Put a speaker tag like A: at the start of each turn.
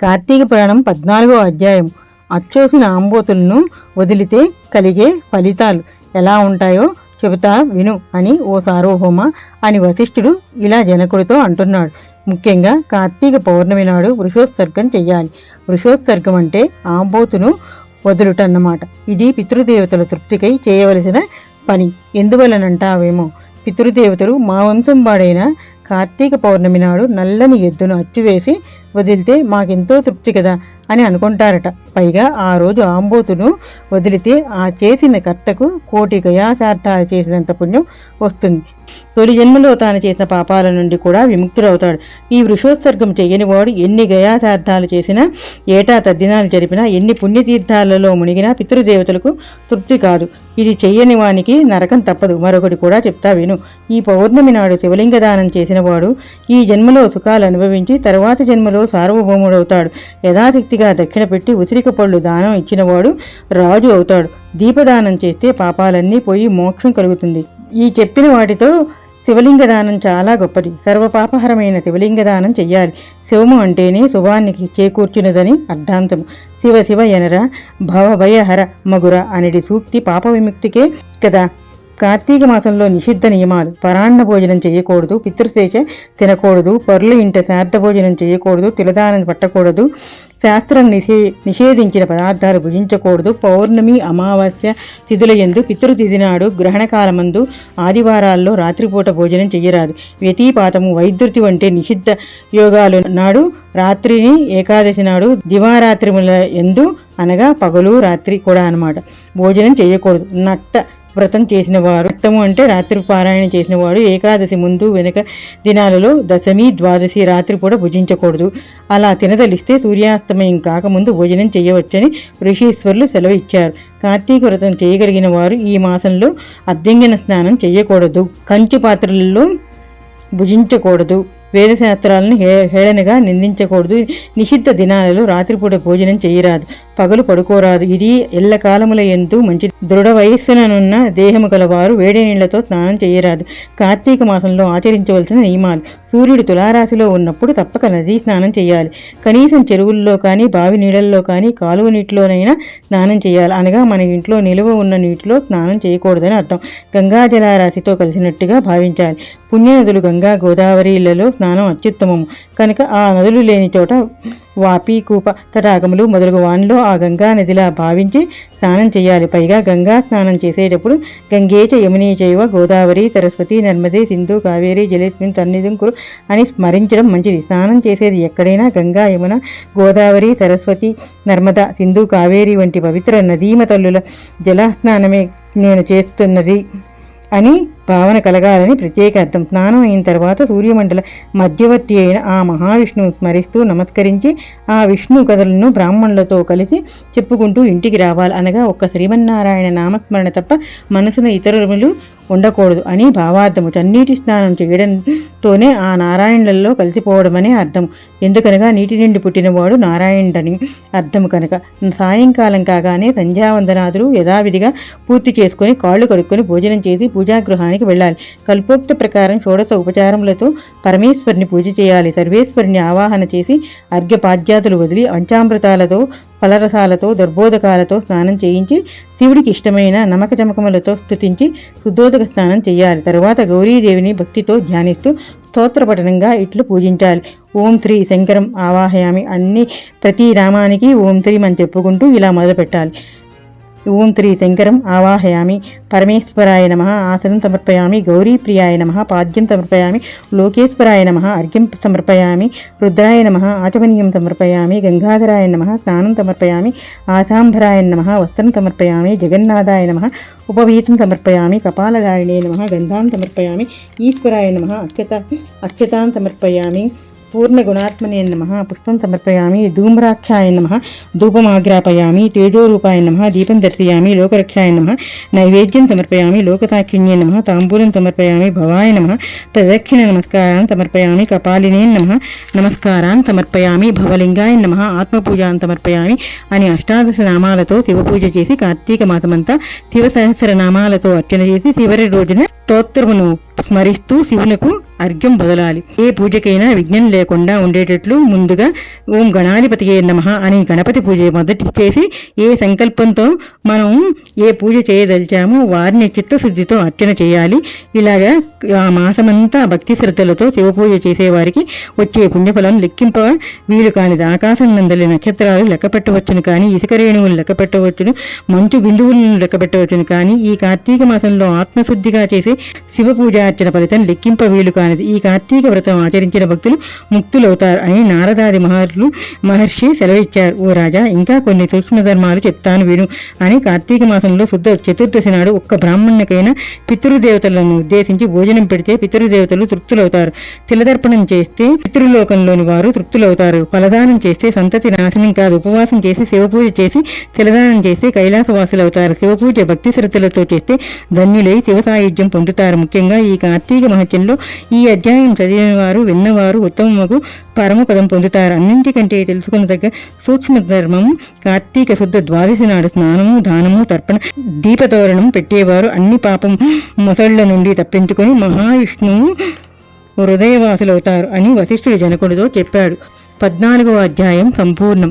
A: కార్తీక పురాణం పద్నాలుగో అధ్యాయం. అచ్చోసిన ఆంబోతులను వదిలితే కలిగే ఫలితాలు ఎలా ఉంటాయో చెబుతా విను అని ఓ సార్వభౌమ అని వశిష్ఠుడు ఇలా జనకుడితో అంటున్నాడు. ముఖ్యంగా కార్తీక పౌర్ణమి నాడు వృషోత్సర్గం చెయ్యాలి. వృషోత్సర్గం అంటే ఆంబోతును వదులుటన్నమాట. ఇది పితృదేవతల తృప్తికై చేయవలసిన పని. ఎందువలనంటావేమో? పితృదేవతలు మా వంశం వాడైన కార్తీక పౌర్ణమి నాడు నల్లని ఎద్దును అచ్చువేసి వదిలితే మాకెంతో తృప్తి కదా అని అనుకుంటారట. పైగా ఆ రోజు ఆంబోతును వదిలితే ఆ చేసిన కర్తకు కోటి గయాశార్థాలు చేసినంత పుణ్యం వస్తుంది. తొలి జన్మలో తాను చేసిన పాపాల నుండి కూడా విముక్తుడవుతాడు. ఈ వృషోత్సర్గం చేయని వాడు ఎన్ని గయాశార్థాలు చేసినా ఏటా తద్దినాలు జరిపినా ఎన్ని పుణ్యతీర్థాలలో మునిగినా పితృదేవతలకు తృప్తి కాదు. ఇది చెయ్యని వానికి నరకం తప్పదు. మరొకటి కూడా చెప్తా విను. ఈ పౌర్ణమి నాడు శివలింగ దానం చేసినవాడు ఈ జన్మలో సుఖాలు అనుభవించి తరువాత జన్మలో సార్వభౌముడవుతాడు. యథాశక్తిగా దక్షిణ పెట్టి ఉసిరిక పళ్ళు దానం ఇచ్చినవాడు రాజు అవుతాడు. దీపదానం చేస్తే పాపాలన్నీ పోయి మోక్షం కలుగుతుంది. ఈ చెప్పిన వాటితో శివలింగ దానం చాలా గొప్పది. సర్వపాపహరమైన శివలింగ దానం చెయ్యాలి. శివము అంటేనే శుభానికి చేకూర్చున్నదని అర్ధాంతం శివ శివ ఎనర భవభయహర మగుర అనేది సూక్తి పాప విముక్తికే కదా. కార్తీక మాసంలో నిషిద్ధ నియమాలు. పరాన్న భోజనం చేయకూడదు పితృశేష తినకూడదు పరుల ఇంట శ్రాద్ధ భోజనం చేయకూడదు తిలదానం పట్టకూడదు శాస్త్రం నిషే నిషేధించిన పదార్థాలు భుజించకూడదు పౌర్ణమి అమావాస్య తిథుల ఎందు పితృతిథి నాడు గ్రహణకాలమందు ఆదివారాల్లో రాత్రిపూట భోజనం చేయరాదు వ్యతిపాతము వైద్యుతి వంటి నిషిద్ధ యోగాలు నాడు రాత్రిని ఏకాదశి నాడు దివారాత్రిముల ఎందు అనగా పగలు రాత్రి కూడా అన్నమాట. భోజనం చేయకూడదు. నట్ట వ్రతం చేసినవారు. వ్రతము అంటే రాత్రి పారాయణ చేసినవాడు. ఏకాదశి ముందు వెనుక దినాలలో దశమి ద్వాదశి రాత్రి కూడా భుజించకూడదు. అలా తినదలిస్తే సూర్యాస్తమయం కాకముందు భోజనం చేయవచ్చని ఋషీశ్వరులు సెలవు ఇచ్చారు. కార్తీక వ్రతం చేయగలిగిన వారు ఈ మాసంలో అద్దెంగిన స్నానం చేయకూడదు. కంచు పాత్రలలో భుజించకూడదు. వేదశాస్త్రాలను హే హేళనగా నిందించకూడదు. నిషిద్ధ దినాలలో రాత్రిపూట భోజనం చేయరాదు. పగలు పడుకోరాదు. ఇది ఎల్లకాలముల ఎందు మంచి దృఢ వయస్సుననున్న దేహము గలవారు వేడి నీళ్ళతో స్నానం చేయరాదు. కార్తీక మాసంలో ఆచరించవలసిన నియమాలు. సూర్యుడు తులారాశిలో ఉన్నప్పుడు తప్పక నదీ స్నానం చేయాలి. కనీసం చెరువుల్లో కానీ బావి నీళ్ళల్లో కానీ కాలువ నీటిలోనైనా స్నానం చేయాలి. అనగా మన ఇంట్లో నిలువ ఉన్న నీటిలో స్నానం చేయకూడదని అర్థం. గంగా జలారాశితో కలిసినట్టుగా భావించాలి. పుణ్యనదులు గంగా గోదావరిలలో స్నానం అత్యుత్తమము. కనుక ఆ నదులు లేని చోట వాపి కూప తటాకములు మొదలగు వానిలో ఆ గంగా నదిలా భావించి స్నానం చేయాలి. పైగా గంగా స్నానం చేసేటప్పుడు గంగేచ యమునీ చైవ గోదావరి సరస్వతి నర్మదే సింధు కావేరి జలేస్మిన్ తన్నిదుంకురు అని స్మరించడం మంచిది. స్నానం చేసేది ఎక్కడైనా గంగా యమున గోదావరి సరస్వతి నర్మద సింధు కావేరి వంటి పవిత్ర నదీమ తల్లుల జలస్నానమే నేను చేస్తున్నది. అని భావన కలగాలని ప్రత్యేక అర్థం. స్నానం అయిన తర్వాత సూర్యమండల మధ్యవర్తి అయిన ఆ మహావిష్ణువు స్మరిస్తూ నమస్కరించి ఆ విష్ణు కథలను బ్రాహ్మణులతో కలిసి చెప్పుకుంటూ ఇంటికి రావాలి. అనగా ఒక్క శ్రీమన్నారాయణ నామస్మరణ తప్ప మనసున ఇతరులు ఉండకూడదు అని భావార్థము. చన్నీటి స్నానం చేయడంతోనే ఆ నారాయణులలో కలిసిపోవడమనే అర్థం ఎందుకనగా నీటి నుండి పుట్టినవాడు నారాయణుడని అర్థం కనుక. సాయంకాలం కాగానే సంధ్యావందనాదులు యథావిధిగా పూర్తి చేసుకొని కాళ్ళు కడుక్కొని భోజనం చేసి పూజాగృహానికి వెళ్ళాలి. కల్పోక్త ప్రకారం షోడశ ఉపచారములతో పరమేశ్వరిని పూజ చేయాలి. సర్వేశ్వరిని ఆవాహన చేసి అర్ఘ్యపాద్యాతులు వదిలి పంచామృతాలతో ఫలరసాలతో దర్భోదకాలతో స్నానం చేయించి శివుడికి ఇష్టమైన నమక చమకములతో స్తుతించి శుద్ధోదక స్నానం చేయాలి. తరువాత గౌరీదేవిని భక్తితో ధ్యానిస్తూ స్తోత్రపఠనంగా ఇట్లు పూజించాలి. ఓం శ్రీ శంకరం ఆవాహయామి అన్ని ప్రతి నామానికి ఓం శ్రీ అని చెప్పుకుంటూ ఇలా మొదలుపెట్టాలి. ఓం శ్రీ శంకరం ఆవాహయామి. పరమేశ్వరాయ నమ. ఆసనం సమర్పయామి. గౌరీప్రియాయ నమ. పాద్యం సమర్పయామి. లోకేశ్వరాయ నమ. అర్ఘ్యం సమర్పయామి. రుద్రాయ నమ. ఆచమనీయం సమర్పయామి. గంగాధరాయ నమ. స్నానం సమర్పయామి. ఆశాంబరాయ నమ. వస్త్రం సమర్పయామి. జగన్నాథాయ నమ. ఉపవీతం సమర్పయామి. కపాలదారిణే నమ. గంధాన్ సమర్పయామి. ఈశ్వరాయ నమ. అక్షత అక్షతాన్ సమర్పయామి. పూర్ణగుణాత్మనే నమ పుష్పం సమర్పయామి ధూమ్రాఖ్యాయ నమ ధూపమాగ్రాపయామి తేజోరూపాయ నమ దీపం దర్శయామి లోకరక్షాయ నమ నైవేద్యం సమర్పయామి లోకసాక్షిణ్యే నమ తాంబూలం సమర్పయామి భవాయ నమ ప్రదక్షిణ నమస్కారాన్ సమర్పయామి కపాలినే నమ నమస్కారాన్ సమర్పయామి భవలింగాయ నమ ఆత్మపూజాన్ సమర్పయామి అని అష్టాదశ నామాలతో శివపూజ చేసి కార్తీక మాసమంతా శివ సహస్ర నామాలతో అర్చన చేసి చివరి రోజున స్తోత్రమును స్మరిస్తూ శివునకు అర్ఘ్యం బదలాలి ఏ పూజకైనా విఘ్నం లేకుండా ఉండేటట్లు ముందుగా ఓం గణాధిపతియే నమ అని గణపతి పూజ మొదటి చేసి ఏ సంకల్పంతో మనం ఏ పూజ చేయదలిచామో వారిని చిత్తశుద్ధితో అర్చన చేయాలి. ఇలాగా ఆ మాసమంతా భక్తి శ్రద్ధలతో శివ పూజ చేసేవారికి వచ్చే పుణ్యఫలం లెక్కింప వీలు కానిది ఆకాశం నందలి నక్షత్రాలు లెక్క పెట్టవచ్చును కానీ ఇసుక రేణువులు లెక్క పెట్టవచ్చును మంచు బిందువులను లెక్క పెట్టవచ్చును కానీ ఈ కార్తీక మాసంలో ఆత్మశుద్ధిగా చేసే శివ పూజ పూజార్చన ఫలితం లెక్కింప వీలు కానిది. ఈ కార్తీక వ్రతం ఆచరించిన భక్తులు ముక్తులవుతారు అని నారదాది మహర్షులు మహర్షి సెలవిచ్చారు ఓ రాజా ఇంకా కొన్ని సూక్ష్మ ధర్మాలు చెప్తాను విను అని కార్తీక మాసంలో శుద్ధ చతుర్దశి నాడు ఒక్క బ్రాహ్మణునికైనా పితృదేవతలను ఉద్దేశించి భోజనం పెడితే పితృదేవతలు తృప్తులవుతారు. తిలదర్పణం చేస్తే పితృలోకంలోని వారు తృప్తులవుతారు. ఫలదానం చేస్తే సంతతి నాశనం కాదు. ఉపవాసం చేసి శివపూజ చేసి తిలదానం చేస్తే కైలాసవాసులవుతారు. శివపూజ భక్తి శ్రద్ధలతో చేస్తే ధన్యులై శివ సాయుధ్యం పొందుతారు. ముఖ్యంగా ఈ కార్తీక మహత్యంలో ఈ అధ్యాయం చదివిన వారు విన్నవారు ఉత్తమముకు పరమపదం పొందుతారు. అన్నింటికంటే తెలుసుకున్నదగ్గ సూక్ష్మ ధర్మం కార్తీక శుద్ధ ద్వాదశి నాడు స్నానము దానము తర్పణ దీపతోరణం పెట్టేవారు. అన్ని పాపం మొసళ్ళ నుండి తప్పించుకొని మహావిష్ణువు హృదయవాసులవుతారు అని వశిష్ఠుడు జనకుడితో చెప్పాడు. పద్నాలుగవ అధ్యాయం సంపూర్ణం.